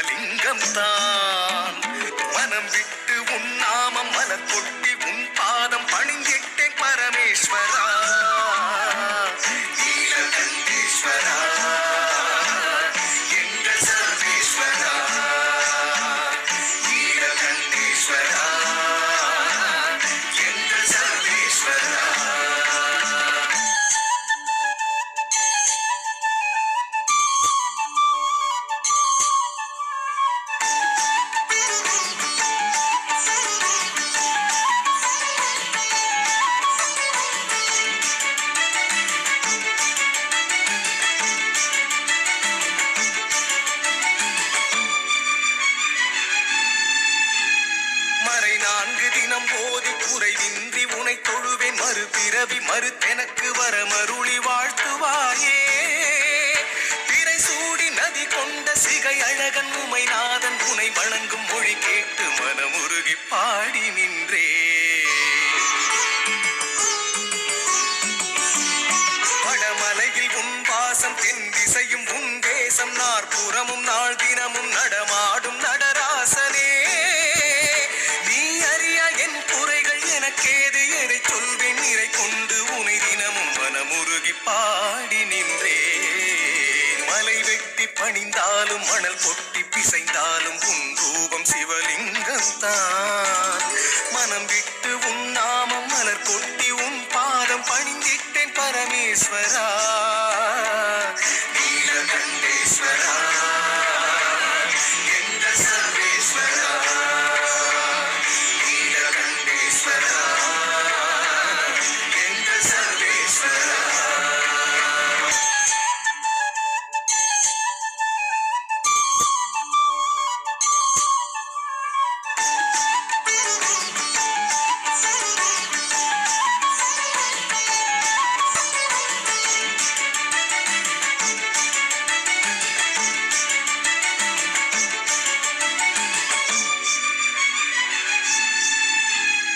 சிவலிங்கம் தான். மனம் விட்டு உன் நாமம் மன கொட்டி உன் பாதம் பணிந்திட்டேன் பரமேஸ்வரா. மனம் போதி குறைவின்றி உனை தொழுவேன். மறு பிறவி மறுத்தெனக்கு வர மருளி வாழ்த்துவாயே. திரை சூடி நதி கொண்ட சிகை அழகன் உமைநாதன் உனை வணங்கும் மொழி கேட்டு மனமுருகி பாடி நின்றே. பாடி நின்றே மலை வெட்டி பணிந்தாலும் மணல் கொட்டி பிசைந்தாலும் உன் ரூபம் சிவலிங்கத்தான் மனம் விட்டு உன் நாமம் மலர் கொட்டி உன் பாதம் பணிந்திட்டேன் பரமேஸ்வரா.